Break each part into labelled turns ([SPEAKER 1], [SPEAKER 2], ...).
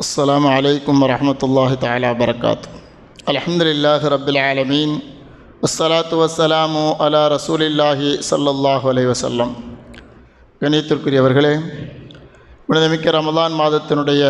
[SPEAKER 1] السلام عليكم ورحمة الله تعالى وبركاته الحمد لله رب العالمين والصلاة والسلام على رسول الله صلى الله عليه وسلم கணியத்திற்குரியவர்களே புனிதமிக்க ரமலான் மாதத்தினுடைய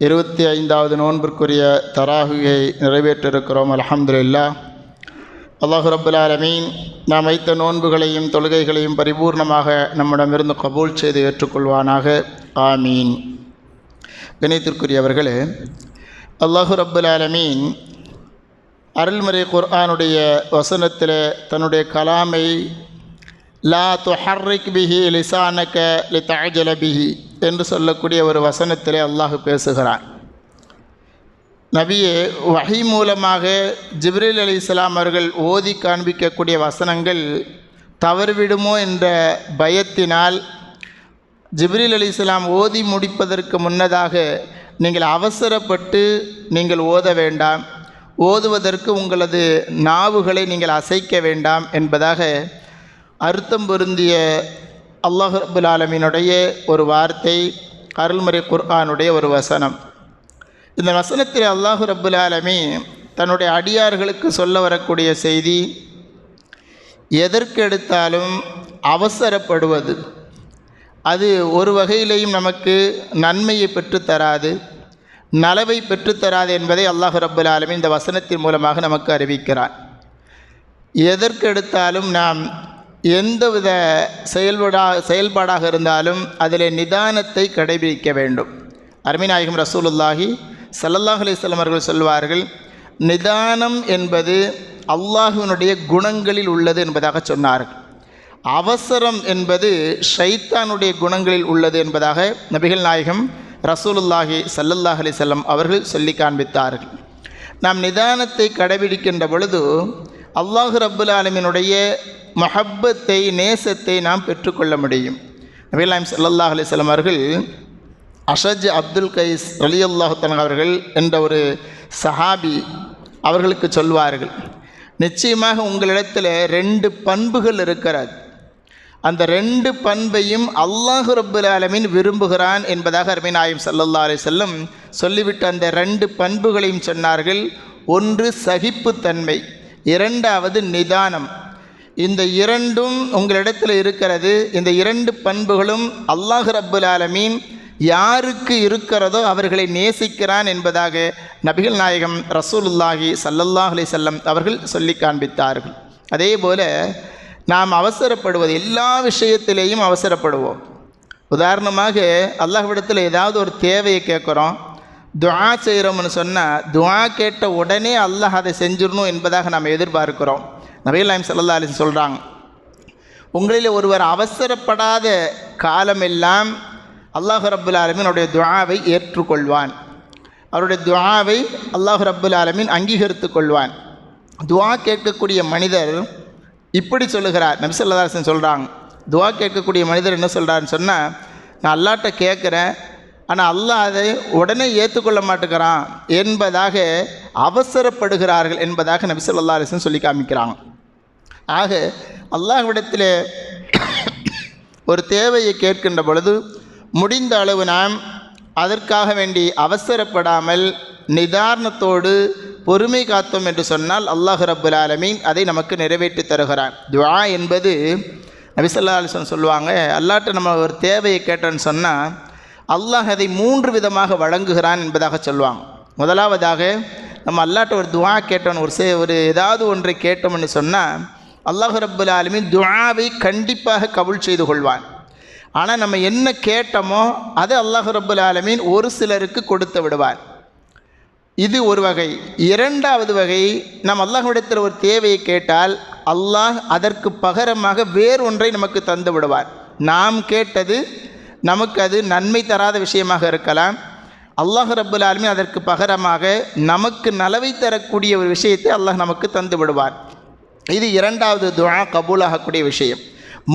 [SPEAKER 1] இருபத்தி ஐந்தாவது நோன்பிற்குரிய தராகுயை நிறைவேற்றிருக்கிறோம் அல்ஹம்துலில்லா அல்லாஹு ரப்புல் ஆலமீன் நாம் வைத்த நோன்புகளையும் தொழுகைகளையும் பரிபூர்ணமாக நம்மிடமிருந்து கபூல் செய்து ஏற்றுக்கொள்வானாக ஆமீன் கணித்திற்குரியவர்களே அல்லாஹு ரப்புல் ஆலமீன் அருள்முறை குர்ஆனுடைய வசனத்தில் தன்னுடைய கலாமை லா துஹர்ரிக் பிஹி லிசானக லி தாஜல பிஹி என்று சொல்லக்கூடிய ஒரு வசனத்திலே அல்லாஹு பேசுகிறான். நபியே வகை மூலமாக ஜிப்ரில் அலி இஸ்லாம் அவர்கள் ஓதி காண்பிக்கக்கூடிய வசனங்கள் தவறுவிடுமோ என்ற பயத்தினால் ஜிப்ரீல் அலி இஸ்லாம் ஓதி முடிப்பதற்கு முன்னதாக நீங்கள் அவசரப்பட்டு நீங்கள் ஓத வேண்டாம். ஓதுவதற்கு உங்களது நாவுகளை நீங்கள் அசைக்க வேண்டாம் என்பதாக அர்த்தம் பொருந்திய அல்லாஹ் ரபுல் ஆலமீனுடைய ஒரு வார்த்தை அருள்முறை குர்ஆனுடைய ஒரு வசனம். இந்த வசனத்தில் அல்லாஹு ரபுல் ஆலமீ தன்னுடைய அடியார்களுக்கு சொல்ல வரக்கூடிய செய்தி எதற்கு எடுத்தாலும் அவசரப்படுவது. அது ஒரு வகையிலேயும் நமக்கு நன்மையை பெற்றுத்தராது நலவை பெற்றுத்தராது என்பதை அல்லாஹு ரப்புல் ஆலமீன் இந்த வசனத்தின் மூலமாக நமக்கு அறிவிக்கிறார். எதற்கு எடுத்தாலும் நாம் எந்தவித செயல்படா செயல்பாடாக இருந்தாலும் அதில் நிதானத்தை கடைபிடிக்க வேண்டும். அருமிநாயகம் ரசூலுல்லாஹி சல்லல்லாஹ் அலிஸ்லாம் அவர்கள் சொல்வார்கள் நிதானம் என்பது அல்லாஹுவினுடைய குணங்களில் உள்ளது என்பதாக சொன்னார்கள். அவசரம் என்பது ஷைத்தானுடைய குணங்களில் உள்ளது என்பதாக நபிகள் நாயகம் ரசூலுல்லாஹி சல்லல்லாஹ் அலிசல்லம் அவர்கள் சொல்லி காண்பித்தார்கள். நாம் நிதானத்தை கடைபிடிக்கின்ற பொழுது அல்லாஹு ரப்புல் ஆலமினுடைய மஹப்பத்தை நேசத்தை நாம் பெற்றுக்கொள்ள முடியும். நபிகள் நாயம் சல்லல்லாஹ் செல்லம் அவர்கள் அஷஜ் அப்துல் கைஸ் அலி அல்லாஹன் அவர்கள் என்ற ஒரு சஹாபி அவர்களுக்கு சொல்வார்கள் நிச்சயமாக உங்களிடத்தில் ரெண்டு பண்புகள் இருக்கிறது. அந்த ரெண்டு பண்பையும் அல்லாஹு ரப்புல் ஆலமின் விரும்புகிறான் என்பதாக அருமைநாயம் சல்லல்லா அலி செல்லம் சொல்லிவிட்டு அந்த ரெண்டு பண்புகளையும் சொன்னார்கள். ஒன்று சகிப்புத்தன்மை இரண்டாவது நிதானம். இந்த இரண்டும் உங்களிடத்தில் இருக்கிறது. இந்த இரண்டு பண்புகளும் அல்லாஹு ரப்புல் ஆலமீன் யாருக்கு இருக்கிறதோ அவர்களை நேசிக்கிறான் என்பதாக நபிகள் நாயகம் ரசூலுல்லாஹி சல்லல்லாஹ் அலி செல்லம் அவர்கள் சொல்லி காண்பித்தார்கள். அதே போல் நாம் அவசரப்படுவது எல்லா விஷயத்திலேயும் அவசரப்படுவோம். உதாரணமாக அல்லாஹ்விடத்தில் ஏதாவது ஒரு தேவையை கேட்குறோம். துவா செய்கிறோம்னு சொன்னால் துவா கேட்ட உடனே அல்லாஹ் அதை செஞ்சிடணும் என்பதாக நாம் எதிர்பார்க்கிறோம். நபிகள் நாயம் சல்லா அலி சொல்கிறாங்க உங்களில் ஒருவர் அவசரப்படாத காலமெல்லாம் அல்லாஹு ரப்புல் ஆலமீனுடைய துவாவை ஏற்றுக்கொள்வான். அவருடைய துவாவை அல்லாஹு ரப்புல் ஆலமீன் அங்கீகரித்து கொள்வான். துவா கேட்கக்கூடிய மனிதர் இப்படி சொல்லுகிறார். நபிசல்லாசன் சொல்கிறாங்க துவா கேட்கக்கூடிய மனிதர் என்ன சொல்கிறாருன்னு சொன்னால் நான் அல்லாட்ட கேட்குறேன் ஆனால் அல்லாஹ் அதை உடனே ஏற்றுக்கொள்ள மாட்டேங்கிறான் என்பதாக அவசரப்படுகிறார்கள் என்பதாக நபி சொல்லா சொல்லி காமிக்கிறாங்க. ஆக அல்லாஹ்விடத்தில் ஒரு தேவையை கேட்கின்ற பொழுது முடிந்த அளவு நாம் அதற்காக வேண்டி அவசரப்படாமல் நிதாரணத்தோடு பொறுமை காத்தோம் என்று சொன்னால் அல்லாஹு ரபுல் ஆலமீன் அதை நமக்கு நிறைவேற்றி தருகிறான். துவா என்பது நபிசல்லா அலிசன் சொல்லுவாங்க அல்லாட்ட நம்ம ஒரு தேவையை கேட்டோன்னு சொன்னால் அல்லாஹ் அதை மூன்று விதமாக வழங்குகிறான் என்பதாக சொல்லுவாங்க. முதலாவதாக நம்ம அல்லாட்ட ஒரு துவா கேட்டோன்னு ஒரு சே ஒரு ஏதாவது ஒன்றை கேட்டோம்னு சொன்னால் அல்லாஹு ரபுல் ஆலமீன் துவாவை கண்டிப்பாக கபுல் செய்து கொள்வான். ஆனால் நம்ம என்ன கேட்டோமோ அதை அல்லாஹு ரபுல் ஆலமீன் ஒரு சிலருக்கு கொடுத்து விடுவார். இது ஒரு வகை. இரண்டாவது வகை நாம் அல்லாஹ்விடத்தில் ஒரு தேவையை கேட்டால் அல்லாஹ் அதற்கு பகரமாக வேறு ஒன்றை நமக்கு தந்து விடுவார். நாம் கேட்டது நமக்கு அது நன்மை தராத விஷயமாக இருக்கலாம். அல்லாஹ் ரப்புல் அதற்கு பகரமாக நமக்கு நலவை தரக்கூடிய ஒரு விஷயத்தை அல்லாஹ் நமக்கு தந்து விடுவார். இது இரண்டாவது துவா கபூலாகக்கூடிய விஷயம்.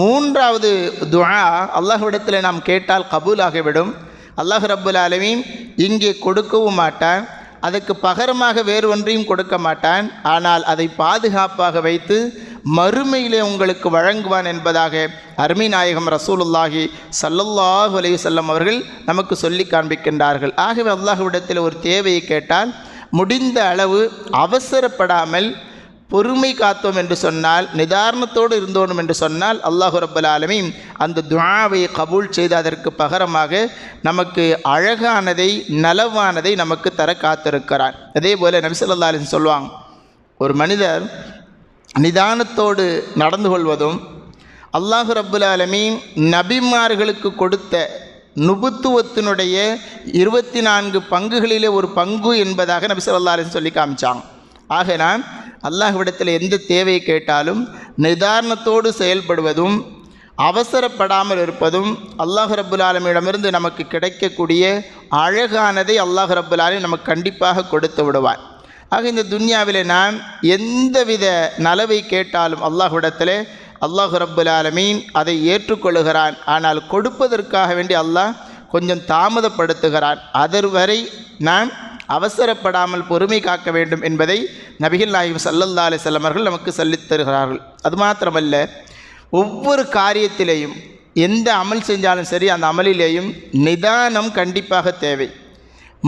[SPEAKER 1] மூன்றாவது துவா அல்லாஹ்விடத்தில் நாம் கேட்டால் கபூலாகிவிடும். அல்லாஹ் ரப்புல் ஆலமீன் இங்கே கொடுக்கவும் மாட்டான். அதற்கு பகரமாக வேறு ஒன்றையும் கொடுக்க மாட்டான். ஆனால் அதை பாதுகாப்பாக வைத்து மறுமையிலே உங்களுக்கு வழங்குவான் என்பதாக அருமை நாயகம் ரசூலுல்லாஹி சல்லல்லாஹு அலைஹி செல்லம் அவர்கள் நமக்கு சொல்லி காண்பிக்கின்றார்கள். ஆகவே அல்லாஹ்விடத்தில் ஒரு தேவையை கேட்டால் முடிந்த அளவு அவசரப்படாமல் பொறுமை காத்தோம் என்று சொன்னால் நிதாரணத்தோடு இருந்தோனும் என்று சொன்னால் அல்லாஹு ரப்பல் ஆலமீன் அந்த துவாவை கபூல் செய்து அதற்கு பகரமாக நமக்கு அழகானதை நலவானதை நமக்கு தர காத்திருக்கிறான் அதே போல் நபிசல்லா அலின் சொல்லுவாங்க ஒரு மனிதர் நிதானத்தோடு நடந்து கொள்வதும் அல்லாஹு ரப்புல் ஆலமீன் நபிமார்களுக்கு கொடுத்த நுபுத்துவத்தினுடைய இருபத்தி நான்கு பங்குகளிலே ஒரு பங்கு என்பதாக நபி ஸல்லல்லாஹு சொல்லி காமிச்சாங்க. ஆக நான் அல்லாஹ்விடத்தில் எந்த தேவையை கேட்டாலும் நிதானத்தோடு செயல்படுவதும் அவசரப்படாமல் இருப்பதும் அல்லாஹ் ரபுல்லாலமிடமிருந்து நமக்கு கிடைக்கக்கூடிய அழகானதை அல்லாஹ் ரபுல்லாலும் நமக்கு கண்டிப்பாக கொடுத்து விடுவான் ஆக இந்த துன்யாவில் நாம் எந்தவித நலவை கேட்டாலும் அல்லாஹ்விடத்தில் அல்லாஹ் ரப்புல் ஆலமீன் அதை ஏற்றுக்கொள்கிறான் ஆனால் கொடுப்பதற்காக வேண்டி அல்லாஹ் கொஞ்சம் தாமதப்படுத்துகிறான். அதர்வரை நாம் அவசரப்படாமல் பொறுமை காக்க வேண்டும் என்பதை நபிகள் நாயகம் சல்லல்லா அலிசல்லம் அவர்கள் நமக்கு சொல்லித் தருகிறார்கள். அது மாத்திரமல்ல ஒவ்வொரு காரியத்திலேயும் எந்த அமல் செஞ்சாலும் சரி அந்த அமலிலேயும் நிதானம் கண்டிப்பாக தேவை.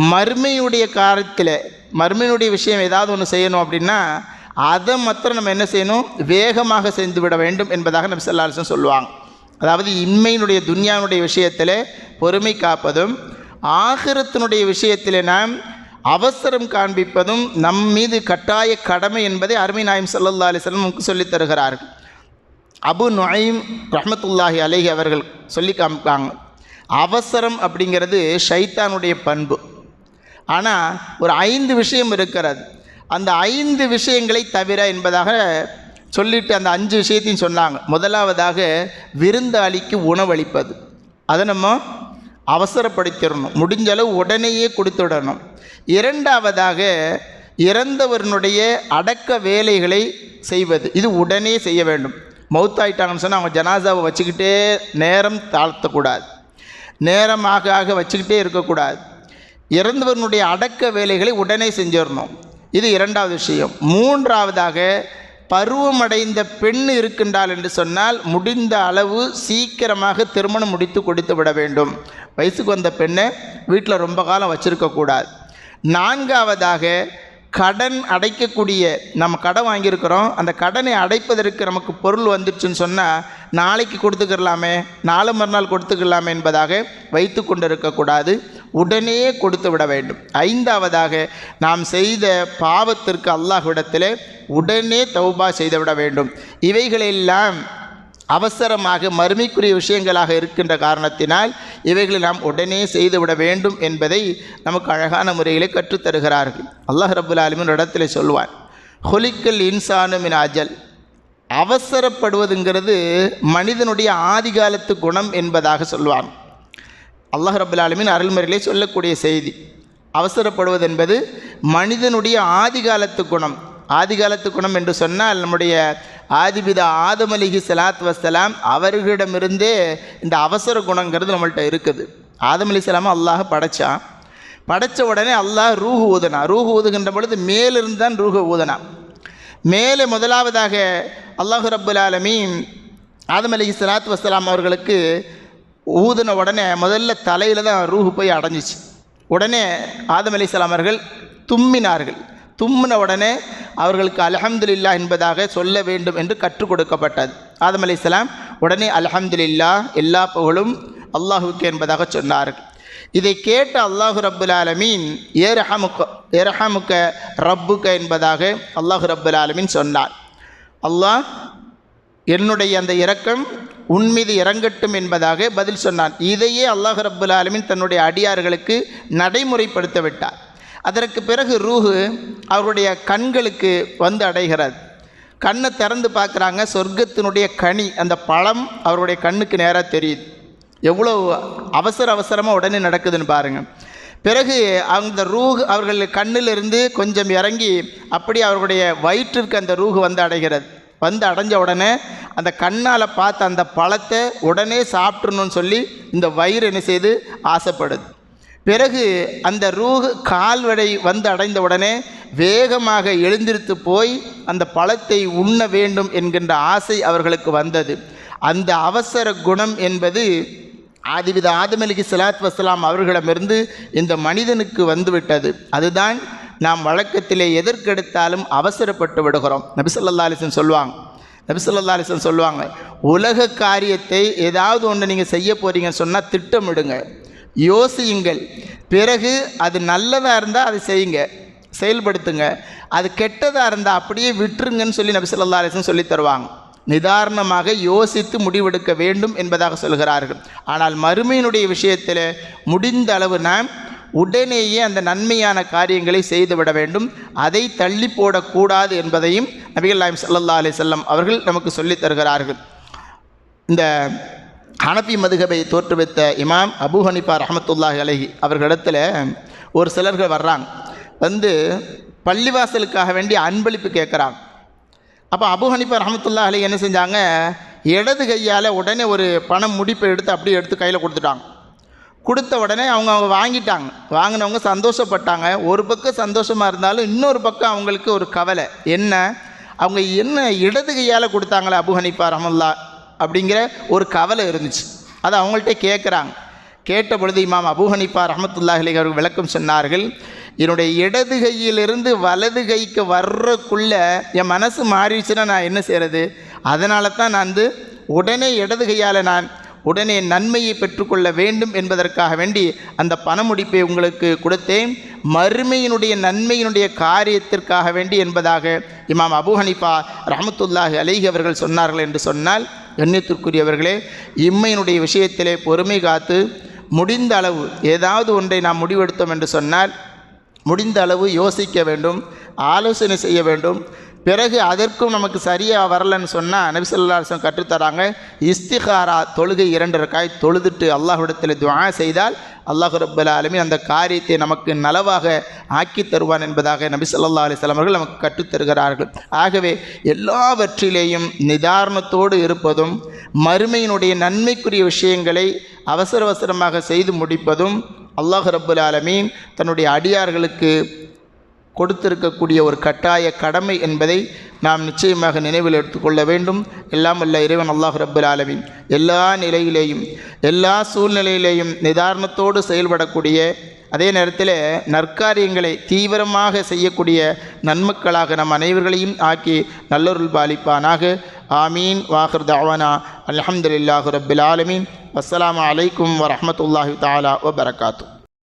[SPEAKER 1] மர்மையுடைய காரியத்தில் மர்மையினுடைய விஷயம் ஏதாவது ஒன்று செய்யணும் அப்படின்னா அதை மாத்திரம் நம்ம என்ன செய்யணும்? வேகமாக செய்து விட வேண்டும் என்பதாக நம்ம செல்லாசன் சொல்லுவாங்க. அதாவது இன்மையினுடைய துன்யாவினுடைய விஷயத்தில் பொறுமை காப்பதும் ஆகிரத்தினுடைய விஷயத்தில் நாம் அவசரம் காண்பிப்பதும் நம் மீது கட்டாய கடமை என்பதை அருமை நாயம் சல்லல்லா அலிஸ்லம் நமக்கு சொல்லித் தருகிறார்கள். அபு நொயீம் ரஹமத்துல்லாஹி அலேஹி அவர்கள் சொல்லி காமிப்பாங்க. அவசரம் அப்படிங்கிறது ஷைத்தானுடைய பண்பு. ஆனால் ஒரு ஐந்து விஷயம் இருக்கிறது. அந்த ஐந்து விஷயங்களை தவிர என்பதாக சொல்லிட்டு அந்த அஞ்சு விஷயத்தையும் சொன்னாங்க. முதலாவதாக விருந்தாளிக்கு உணவளிப்பது. அதை நம்ம அவசரப்படுத்திடணும். முடிஞ்ச அளவு உடனேயே கொடுத்துடணும். இரண்டாவதாக இறந்தவர்களுடைய அடக்க வேலைகளை செய்வது. இது உடனே செய்ய வேண்டும். மௌத்தாயிட்டாங்கன்னு சொன்னால் அவங்க ஜனாசாவை வச்சுக்கிட்டே நேரம் தாழ்த்தக்கூடாது. நேரம் ஆக ஆக வச்சுக்கிட்டே இருக்கக்கூடாது. இறந்தவனுடைய அடக்க வேலைகளை உடனே செஞ்சிடணும். இது இரண்டாவது விஷயம். மூன்றாவதாக பருவமடைந்த பெண் இருக்கின்றாள் என்று சொன்னால் முடிந்த அளவு சீக்கிரமாக திருமணம் முடித்து கொடுத்து விட வேண்டும். வயசுக்கு வந்த பெண்ணை வீட்டில் ரொம்ப காலம் வச்சுருக்கக்கூடாது. நான்காவதாக கடன் அடைக்கக்கூடிய நம்ம கடன் வாங்கியிருக்கிறோம். அந்த கடனை அடைப்பதற்கு நமக்கு பொருள் வந்துடுச்சுன்னு சொன்னால் நாளைக்கு கொடுத்துக்கிடலாமே நாலு மறுநாள் கொடுத்துக்கலாமே என்பதாக வைத்து கொண்டிருக்கக்கூடாது. உடனே கொடுத்து விட வேண்டும். ஐந்தாவதாக நாம் செய்த பாவத்திற்கு அல்லாஹ்விடத்தில் உடனே தௌபா செய்து விட வேண்டும். இவைகளெல்லாம் அவசரமாக மறுமைக்குரிய விஷயங்களாக இருக்கின்ற காரணத்தினால் இவைகளை நாம் உடனே செய்துவிட வேண்டும் என்பதை நமக்கு அழகான முறையில் கற்றுத்தருகிறார்கள். அல்லாஹ் ரபுல் ஆலமின் இடத்துல சொல்வான் ஹொலிக்கல் இன்சானுமின் அஜல். அவசரப்படுவதுங்கிறது மனிதனுடைய ஆதிகாலத்து குணம் என்பதாக சொல்வான். அல்லாஹ் ரபுல் ஆலமின் அருள்முறையிலே சொல்லக்கூடிய செய்தி அவசரப்படுவது என்பது மனிதனுடைய ஆதிகாலத்து குணம். ஆதிகாலத்து குணம் என்று சொன்னால் நம்முடைய ஆதிபிதா ஆதம் அலிஹி சலாத் வசலாம் அவர்களிடமிருந்தே இந்த அவசர குணங்கிறது நம்மள்கிட்ட இருக்குது. ஆதம் அலி சலாம அல்லாஹ் படைச்சான். படைத்த உடனே அல்லாஹ் ரூஹு ஊதுனா ரூஹு ஊதுகின்ற பொழுது மேலிருந்து தான் ரூஹு ஊதனா. மேலே முதலாவதாக அல்லாஹு ரப்புல் ஆலமீன் ஆதம் அலி சலாத் வசலாம் அவர்களுக்கு ஊதின உடனே முதல்ல தலையில் தான் ரூஹு போய் அடைஞ்சிச்சு. உடனே ஆதம் அலி சலாமர்கள் தும்மினார்கள். தும்மின உடனே அவர்களுக்கு அலஹம்துல்லா என்பதாக சொல்ல வேண்டும் என்று கற்றுக் கொடுக்கப்பட்டது. ஆதம் அலைஹிஸ்ஸலாம் உடனே அல்ஹம்துலில்லா எல்லா புகழும் அல்லாஹுக்கு என்பதாக சொன்னார்கள். இதை கேட்ட அல்லாஹு ரப்புல் ஆலமீன் ஏரஹமுக்க ஏரஹமுக்க ரப்புக்க என்பதாக அல்லாஹு ரப்புல் ஆலமீன் சொன்னார். அல்லாஹ் என்னுடைய அந்த இரக்கம் உன்மீது இறங்கட்டும் என்பதாக பதில் சொன்னான். இதையே அல்லாஹ் ரப்புல் ஆலமின் தன்னுடைய அடியார்களுக்கு நடைமுறைப்படுத்த விட்டார். அதற்கு பிறகு ரூஹு அவருடைய கண்களுக்கு வந்து அடைகிறது கண்ணை திறந்து பார்க்குறாங்க. சொர்க்கத்தினுடைய கனி அந்த பழம் அவருடைய கண்ணுக்கு நேராக தெரியுது. எவ்வளோ அவசர அவசரமாக உடனே நடக்குதுன்னு பாருங்கள் பிறகு அந்த ரூஹ் அவர்கள் கண்ணிலிருந்து கொஞ்சம் இறங்கி அப்படி அவர்களுடைய வயிற்றிற்கு அந்த ரூஹ் வந்து அடைகிறது. வந்து அடைஞ்ச உடனே அந்த கண்ணால் பார்த்த அந்த பழத்தை உடனே சாப்பிட்றணும்னு சொல்லி இந்த வயிறு என்ன செய்து? ஆசைப்படுது. பிறகு அந்த ரூஹ் கால்வடை வந்து அடைந்த உடனே வேகமாக எழுந்திருத்து போய் அந்த பழத்தை உண்ண வேண்டும் என்கின்ற ஆசை அவர்களுக்கு வந்தது. அந்த அவசர குணம் என்பது ஆதிவித ஆதமலிகி சலாத் வசலாம் அவர்களிடமிருந்து இந்த மனிதனுக்கு வந்துவிட்டது. அதுதான் நாம் வழக்கத்திலே எதற்கெடுத்தாலும் அவசரப்பட்டு விடுகிறோம். நபிசல்லா அலிசன் சொல்லுவாங்க. நபிசல்லா அலிசன் சொல்லுவாங்க உலக காரியத்தை ஏதாவது ஒன்று நீங்கள் செய்ய போகிறீங்கன்னு சொன்னால் திட்டமிடுங்க. யோசியுங்கள். பிறகு அது நல்லதாக இருந்தால் அதை செய்யுங்க. செயல்படுத்துங்க. அது கெட்டதாக இருந்தால் அப்படியே விட்டுருங்கன்னு சொல்லி நபி சொல்லா அலிஸ்லம் சொல்லி தருவாங்க. நிதாரணமாக யோசித்து முடிவெடுக்க வேண்டும் என்பதாக சொல்கிறார்கள். ஆனால் மறுமையினுடைய விஷயத்தில் முடிந்த அளவு நாம் உடனேயே அந்த நன்மையான காரியங்களை செய்துவிட வேண்டும். அதை தள்ளி போடக்கூடாது என்பதையும் நபிகள் நாயம் சல்லா அலி செல்லம் அவர்கள் நமக்கு சொல்லித் தருகிறார்கள். இந்த ஹனபி மதுகபை தோற்றுவித்த இமாம் அபு ஹனிஃபா ரஹமத்துல்லாஹி அலஹி அவர்களிடத்தில் ஒரு சிலர்கள் வர்றாங்க. வந்து பள்ளிவாசலுக்காக வேண்டி அன்பளிப்பு கேட்குறாங்க. அப்போ அபு ஹனிஃபா ரஹமத்துல்லா அலி என்ன செஞ்சாங்க? இடது கையால் உடனே ஒரு பணம் முடிப்பை எடுத்து அப்படியே எடுத்து கையில் கொடுத்துட்டாங்க. கொடுத்த உடனே அவங்க அவங்க வாங்கிட்டாங்க. வாங்கினவங்க சந்தோஷப்பட்டாங்க. ஒரு பக்கம் சந்தோஷமாக இருந்தாலும் இன்னொரு பக்கம் அவங்களுக்கு ஒரு கவலை. என்ன? அவங்க என்ன இடது கையால் கொடுத்தாங்களே அபு ஹனிஃபா ரஹமுல்லா அப்படிங்கிற ஒரு கவலை இருந்துச்சு. அதை அவங்கள்ட்ட கேட்குறாங்க. கேட்ட பொழுது இமாம் அபு ரஹமத்துல்லாஹலி அவர்கள் விளக்கம் சொன்னார்கள் என்னுடைய இடது கையிலிருந்து வலது கைக்கு வர்றக்குள்ள என் மனசு மாறிடுச்சுன்னா நான் என்ன செய்கிறது அதனால தான் நான் வந்து உடனே இடது கையால் நான் உடனே நன்மையை பெற்றுக்கொள்ள வேண்டும் என்பதற்காக வேண்டி அந்த பணமுடிப்பை உங்களுக்கு கொடுத்தேன். மறுமையினுடைய நன்மையினுடைய காரியத்திற்காக வேண்டி என்பதாக இமாம் அபு ஹனிஃபா ரஹமத்துல்லாஹி அலிஹி அவர்கள் சொன்னார்கள் என்று சொன்னால் கண்ணியத்திற்குரியவர்களே இம்மையினுடைய விஷயத்திலே பொறுமை காத்து முடிந்த அளவு ஏதாவது ஒன்றை நாம் முடிவெடுத்தோம் என்று சொன்னால் முடிந்த அளவு யோசிக்க வேண்டும் ஆலோசனை செய்ய வேண்டும். பிறகு அதற்கும் நமக்கு சரியாக வரலன்னு சொன்னால் நபிசல்லாசம் கற்றுத்தராங்க இஸ்திகாரா தொழுகை இரண்டு ரக்காய் தொழுதுட்டு அல்லாஹ்விடத்தில் துவா செய்தால் அல்லாஹ் ரப்பல் ஆலமின் அந்த காரியத்தை நமக்கு நலவாக ஆக்கி தருவான் என்பதாக நபி சொல்லா அலைஹி அவர்கள் நமக்கு கற்றுத்தருகிறார்கள் ஆகவே எல்லாவற்றிலேயும் நிதாரணத்தோடு இருப்பதும் மறுமையினுடைய நன்மைக்குரிய விஷயங்களை அவசர அவசரமாக செய்து முடிப்பதும் அல்லாஹ் ரப்பல் ஆலமீன் தன்னுடைய அடியார்களுக்கு கொடுத்திருக்கக்கூடிய ஒரு கட்டாய கடமை என்பதை நாம் நிச்சயமாக நினைவில் எடுத்துக்கொள்ள வேண்டும். எல்லாம் வல்ல இறைவன் அல்லாஹ் ரப்பல் ஆலமீன். எல்லா நிலையிலேயும் எல்லா சூழ்நிலையிலேயும் நிதாரணத்தோடு செயல்படக்கூடிய அதே நேரத்தில் நற்காரியங்களை தீவிரமாக செய்யக்கூடிய நன்மக்களாக நம் அனைவர்களையும் ஆக்கி நல்லொருள் பாலிப்பானாக. ஆமீன். வாஹர் தாவானா அலமதுல்லாஹு ரப்பில் ஆலமீன். அஸ்லாம் அலைக்கும் வரமத்துல்லாஹி தாலா வபரகாத்தூ.